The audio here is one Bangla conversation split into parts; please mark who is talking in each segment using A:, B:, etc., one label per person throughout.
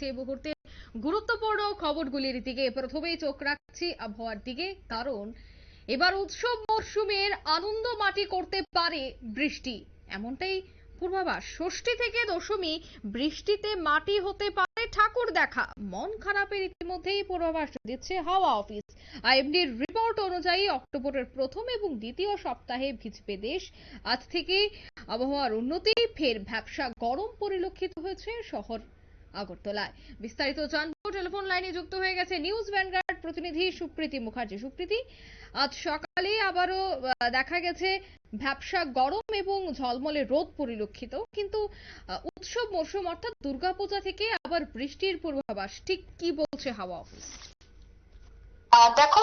A: জানাচ্ছি এই মুহূর্তে গুরুত্বপূর্ণ খবরগুলির দিকে প্রথমেই চোখ রাখছি আবহাওয়ার দিকে, কারণ এবার উৎসব মরশুমের আনন্দ মাটি করতে পারে বৃষ্টি। এমনটাই পূর্বাভাস। ষষ্ঠী থেকে দশমী, বৃষ্টিতে মাটি হতে পারে ঠাকুর দেখা। মন খারাপের ইতিমধ্যেই পূর্বাভাস দিচ্ছে হাওয়া অফিস। আইএমডির রিপোর্ট অনুযায়ী অক্টোবরের প্রথম এবং দ্বিতীয় সপ্তাহে ভিজবে দেশ। আজ থেকে আবহাওয়ার উন্নতি, ফের ভ্যাবসা গরম পরিলক্ষিত হয়েছে শহর আগরতলায়। বিস্তারিত জানব, টেলিফোন লাইনে যুক্ত হয়ে গেছে নিউজ ভ্যানগার্ড প্রতিনিধি সুপ্রীতি মুখার্জি। সুপ্রীতি, আজ সকালে আবারও দেখা গেছে ভ্যাবসা গরম এবং ঝলমলে রোদ পরিলক্ষিত। কিন্তু উৎসব মরশুম অর্থাৎ দুর্গাপূজা থেকে আবার বৃষ্টির পূর্বাভাস। ঠিক কি বলছে হাওয়া অফিস?
B: দেখো,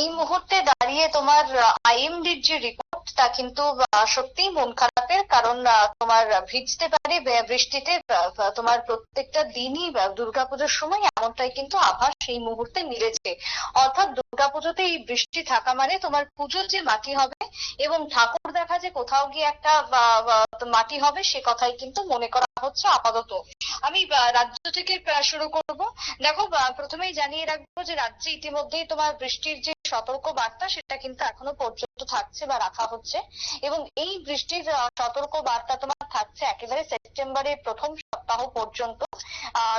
B: এই মুহূর্তে দাঁড়িয়ে তোমার আইএমডির যে রিপোর্ট তা কিন্তু মন খারাপের কারণ তোমার ভিজতে পারে বৃষ্টিতে তোমার প্রত্যেকটা দিনই দুর্গাপুজোর সময় এমনটাই কিন্তু আভাস সেই মুহূর্তে মিলেছে। অর্থাৎ দুর্গাপুজোতে এই বৃষ্টি থাকা মানে তোমার পুজোর যে মাটি হবে এবং ঠাকুর দেখা যে কোথাও গিয়ে একটা মাটি হবে সে কথাই কিন্তু মনে করা হচ্ছে আপাতত। আমি রাজ্য থেকে শুরু করব। দেখো প্রথমেই জানিয়ে রাখব যে রাজ্যে ইতিমধ্যেই তোমার বৃষ্টির যে সতর্ক বার্তা সেটা কিন্তু এখনও পর্যন্ত থাকছে বা রাখা হচ্ছে। এবং এই বৃষ্টির সতর্ক বার্তা তোমার থাকছে একেবারে সেপ্টেম্বরের প্রথম সপ্তাহ পর্যন্ত।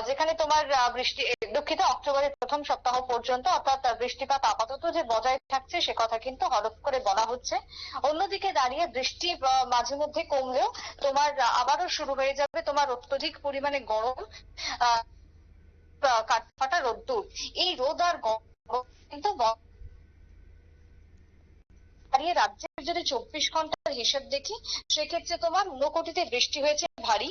B: যেখানে তোমার বৃষ্টি দুঃখিত, অক্টোবরের প্রথম সপ্তাহ পর্যন্ত, অর্থাৎ বৃষ্টিপাত আপাতত যে বজায় থাকছে, সে কথা কিন্তু হলফ করে বলা হচ্ছে। অন্যদিকে দাঁড়িয়ে বৃষ্টি মাঝে মধ্যে কমলেও তোমার আবারও শুরু হয়ে যাবে তোমার অত্যধিক পরিমাণে গরম কাঠফাটা রোদ্দুর। এই রোদ আর গরম কিন্তু দাঁড়িয়ে রাজ্যের যদি চব্বিশ ঘণ্টার হিসেব দেখি, সেক্ষেত্রে তোমার ঊনকোটিতে বৃষ্টি হয়েছে ভারী।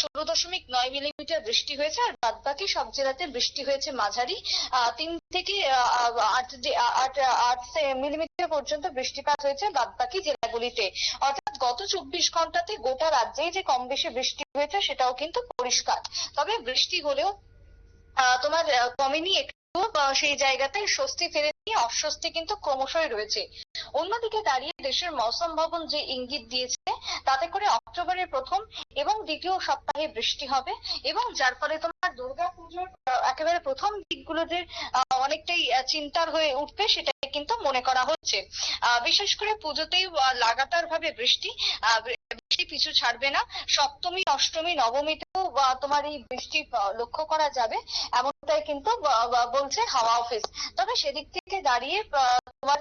B: ষোলো দশমিক নয় মিলিমিটার বৃষ্টি হয়েছে আর বাদ বাকি সব জেলাতে বৃষ্টি হয়েছে মাঝারি। তিন থেকে আট আট মিলিমিটার পর্যন্ত বৃষ্টিপাত হয়েছে বাদ বাকি জেলাগুলিতে। অর্থাৎ গত চব্বিশ ঘন্টাতে গোটা রাজ্যেই যে কম বেশি বৃষ্টি হয়েছে সেটাও কিন্তু পরিষ্কার। তবে বৃষ্টি হলেও তোমার কমেনি একটু সেই জায়গাতে স্বস্তি ফিরে নিয়ে অস্বস্তি কিন্তু ক্রমশই রয়েছে। অন্যদিকে দাঁড়িয়ে দেশের মৌসম ভবন যে ইঙ্গিত দিয়েছে তাতে করে অক্টোবরের প্রথম এবং দ্বিতীয় সপ্তাহে বৃষ্টি হবে এবং যার ফলে তোমার দুর্গাপুজোর একেবারে প্রথম দিকগুলোতে আহ, অনেকটাই চিন্তার হয়ে উঠবে সেটাই কিন্তু মনে করা হচ্ছে। বিশেষ করে পুজোতেই লাগাতার ভাবে বৃষ্টি পিছু ছাড়বে না। সপ্তমী, অষ্টমী, নবমীতেও তোমার এই বৃষ্টি লক্ষ্য করা যাবে। এমনটাই কিন্তু বলছে হাওয়া অফিস। তবে সেদিক থেকে দাঁড়িয়ে তোমার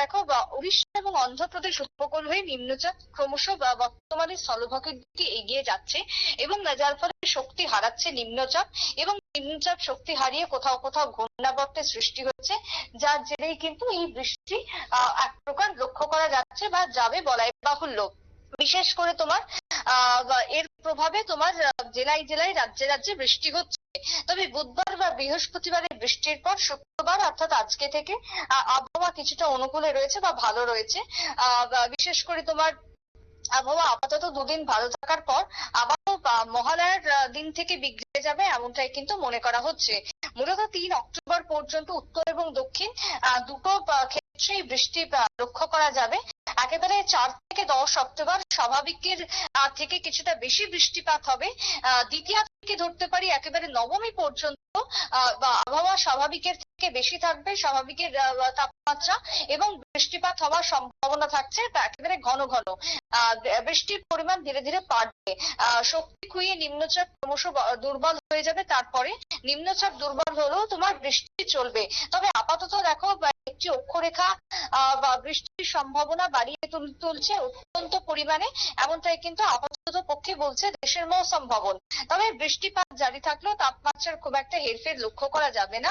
B: দেখো উড়িষ্যা এবং অন্ধ্রপ্রদেশ উপকূল হয়ে নিম্নচাপ ক্রমশ বর্তমানে স্থলভাগের দিকে এগিয়ে যাচ্ছে এবং যার ফলে শক্তি হারাচ্ছে নিম্নচাপ এবং নিম্নচাপ শক্তি হারিয়ে কোথাও কোথাও ঘূর্ণাবর্তের সৃষ্টি হচ্ছে, যার জেরেই কিন্তু এই বৃষ্টি এক প্রকার লক্ষ্য করা যাচ্ছে বা যাবে বলাই বাহুল্য। বিশেষ করে তোমার এর প্রভাবে তোমার জেলায় জেলায়, রাজ্যে রাজ্যে বৃষ্টি হচ্ছে। তবে বুধবার বা বৃহস্পতিবারের বৃষ্টির পর শুক্রবার অর্থাৎ আজকে থেকে আবহাওয়া কিছুটা অনুকূলে রয়েছে বা ভালো রয়েছে। বিশেষ করে তোমার আবহাওয়া আপাতত দুদিন ভালো থাকার পর আবারও মহালয়ার দিন থেকে বিগড়ে যাবে এমনটাই কিন্তু মনে করা হচ্ছে। মূলত তিন অক্টোবর পর্যন্ত উত্তর এবং দক্ষিণ দুটো ক্ষেত্রেই বৃষ্টি লক্ষ্য করা যাবে। একেবারে চার থেকে দশ অক্টোবর স্বাভাবিকের থেকে কিছুটা বেশি বৃষ্টিপাত হবে। দ্বিতীয় থেকে ধরতে পারি একেবারে নবমী পর্যন্ত আবহাওয়া স্বাভাবিকের থেকে বেশি থাকবে, স্বাভাবিকের তাপমাত্রা এবং বৃষ্টিপাত হওয়ার সম্ভাবনা থাকছে একেবারে ঘন ঘন। বৃষ্টির পরিমাণ ধীরে ধীরে বাড়বে। শক্তি খুঁয়ে নিম্নচাপ ক্রমশ দুর্বল হয়ে যাবে। তারপরে নিম্নচাপ দুর্বল হলেও তোমার বৃষ্টি চলবে। তবে আপাতত দেখো একটি অক্ষরেখা বা বৃষ্টির সম্ভাবনা বাড়িয়ে তুল- তুলছে অত্যন্ত পরিমাণে, এমনটাই কিন্তু আপাতত পক্ষে বলছে দেশের মৌসম ভবন। তবে বৃষ্টিপাত জারি থাকলেও তাপমাত্রার খুব একটা হেরফের লক্ষ্য করা যাবে না।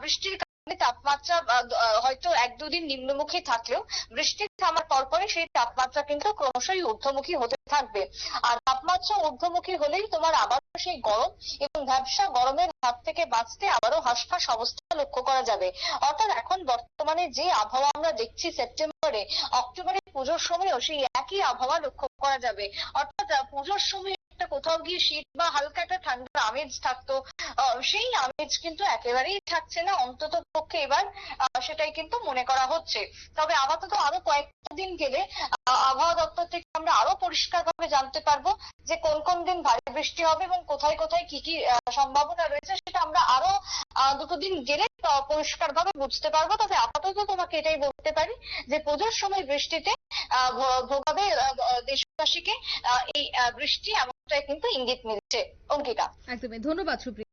B: বৃষ্টির তাপমাত্রা আহ, আহ, হয়তো এক দুদিন নিম্নমুখী থাকলেও বৃষ্টি থামার পরপরই সেই তাপমাত্রা কিন্তু ক্রমশই ঊর্ধ্বমুখী হতে থাকবে। আর তাপমাত্রা ঊর্ধ্বমুখী হলেই তোমার আবারও সেই গরম এবং ব্যবসা গরমের হাত থেকে বাঁচতে আবারও হাসফাস অবস্থা লক্ষ্য করা যাবে। অর্থাৎ এখন বর্তমানে যে আবহাওয়া আমরা দেখছি সেপ্টেম্বরে অক্টোবরে পুজোর সময়ও সেই একই আবহাওয়া লক্ষ্য করা যাবে। অর্থাৎ পুজোর সময় কোথাও গিয়ে শীত বা হালকা একটা ঠান্ডার আমেজ থাকতো সেই আমেজ কিন্তু একেবারেই থাকছে না, অন্তত পক্ষে এবার সেটাই কিন্তু মনে করা হচ্ছে। তবে আপাতত আরও কয়েকটা দিন গেলে আবহাওয়া দপ্তর থেকে আমরা আরও পরিষ্কার ভাবে জানতে পারব যে কোন কোন দিন ভারী বৃষ্টি হবে এবং কোথায় কোথায় কি কি সম্ভাবনা রয়েছে সেটা আমরা আরও দুটো দিন গেলে পরিষ্কার ভাবে বুঝতে পারব। তবে আপাতত তোমাকে এটাই বলতে পারি যে পুজোর সময় বৃষ্টিতে ভোগাবে দেশবাসীকে এই বৃষ্টি এমনটাই কিন্তু ইঙ্গিত মিলছে। অঙ্কিতা।
A: একদমই। ধন্যবাদ সুপ্রীতি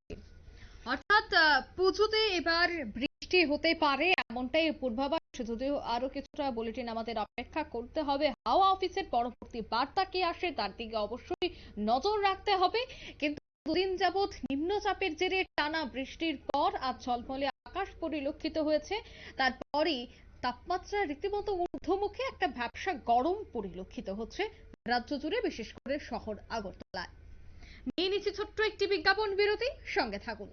A: পুজোতে এবার বৃষ্টি হতে পারে এমনটাই পূর্বাভাস, যদিও আরও কিছুটা বুলেটিন আমাদের অপেক্ষা করতে হবে। হাওয়া অফিসের পরবর্তী বার্তা কি আসে তার দিকে অবশ্যই নজর রাখতে হবে। কিন্তু দুদিন যাবৎ নিম্নচাপের জেরে টানা বৃষ্টির পর আজ ঝলমলে আকাশ পরিলক্ষিত হয়েছে। তারপরই তাপমাত্রা রীতিমতো ঊর্ধ্বমুখে একটা ব্যবসা গরম পরিলক্ষিত হচ্ছে রাজ্য জুড়ে, বিশেষ করে শহর আগরতলায়। নিয়ে নিচ্ছি ছোট্ট একটি বিজ্ঞাপন বিরতি, সঙ্গে থাকুন।